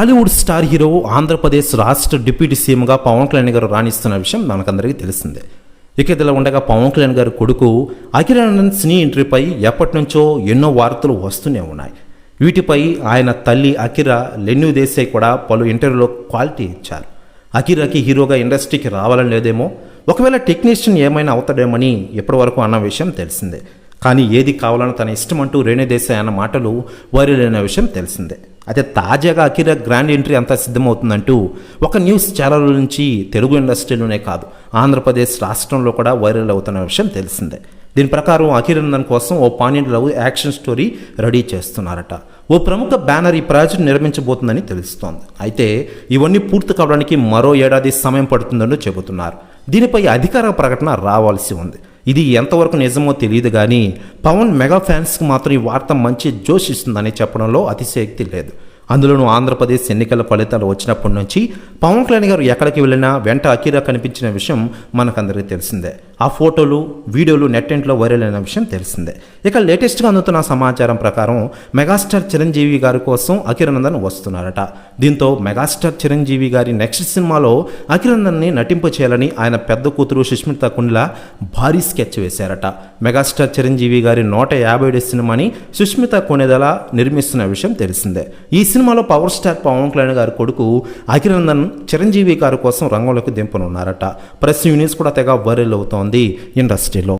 Tollywood star hero Andhra Pradesh రాష్ట్ర deputy సీఎంగా పవన్ కళ్యాణ్ గారు రాణిస్తున్న విషయం మనకందరికీ తెలిసిందే. ఇక ఇదిలా ఉండగా పవన్ కళ్యాణ్ గారి కొడుకు అఖిలానందన్ సినీ ఎంట్రీపై ఎప్పటి నుంచో ఎన్నో వార్తలు వస్తూనే ఉన్నాయి. వీటిపై ఆయన తల్లి అఖిరా లెన్యూ దేశాయ్ కూడా పలు ఇంటర్వ్యూలో క్వాలిటీ ఇచ్చారు. అఖిరాకి హీరోగా ఇండస్ట్రీకి రావాలని లేదేమో ఒకవేళ టెక్నీషియన్ ఏమైనా అవుతాడేమని ఇప్పటివరకు అన్న విషయం తెలిసిందే. కానీ ఏది కావాలని తన ఇష్టం అంటూ రేణు దేశాయ్ అన్న మాటలు వైరల్ అయిన విషయం తెలిసిందే. అయితే తాజాగా అఖిర గ్రాండ్ ఎంట్రీ అంతా సిద్ధమవుతుందంటూ ఒక న్యూస్ ఛానల్ నుంచి తెలుగు ఇండస్ట్రీలోనే కాదు ఆంధ్రప్రదేశ్ రాష్ట్రంలో కూడా వైరల్ అవుతున్న విషయం తెలిసిందే. దీని ప్రకారం అఖిరందన్ కోసం ఓ pan Indian love action story ready చేస్తున్నారట. ఓ ప్రముఖ బ్యానర్ ఈ ప్రాజెక్ట్ నిర్మించబోతుందని తెలుస్తోంది. అయితే ఇవన్నీ పూర్తి కావడానికి మరో ఏడాది సమయం పడుతుందని చెబుతున్నారు. దీనిపై అధికార ప్రకటన రావాల్సి ఉంది. ఇది ఎంతవరకు నిజమో తెలియదు కానీ పవన్ మెగా ఫ్యాన్స్కి మాత్రం ఈ వార్త మంచి జోష్ ఇస్తుందని చెప్పడంలో అతిశయక్తి లేదు. అందులోనూ ఆంధ్రప్రదేశ్ ఎన్నికల ఫలితాలు వచ్చినప్పటి నుంచి పవన్ కళ్యాణ్ గారు ఎక్కడికి వెళ్ళినా వెంట అకీరా కనిపించిన విషయం మనకందరికీ తెలిసిందే. ఆ ఫోటోలు వీడియోలు నెట్టెంట్లో వైరల్ అయిన విషయం తెలిసిందే. ఇక లేటెస్ట్గా అందుతున్న సమాచారం ప్రకారం మెగాస్టార్ చిరంజీవి గారి కోసం అఖిరనందన్ వస్తున్నారట. దీంతో మెగాస్టార్ చిరంజీవి గారి నెక్స్ట్ సినిమాలో అఖిరానందన్ని నటింపు చేయాలని ఆయన పెద్ద కూతురు సుష్మిత కుండ్ల భారీ స్కెచ్ వేశారట. మెగాస్టార్ చిరంజీవి గారి నూట యాభై ఏడు సినిమాని సుష్మిత కొనేదల నిర్మిస్తున్న విషయం తెలిసిందే. ఈ సినిమాలో పవర్ స్టార్ పవన్ కళ్యాణ్ గారి కొడుకు అఖిరనందన్ చిరంజీవి గారి కోసం రంగంలోకి దింపనున్నారట. ప్రెస్ యూనిస్ కూడా తెగ వైరల్ అవుతోంది. ఇండస్ట్రీలో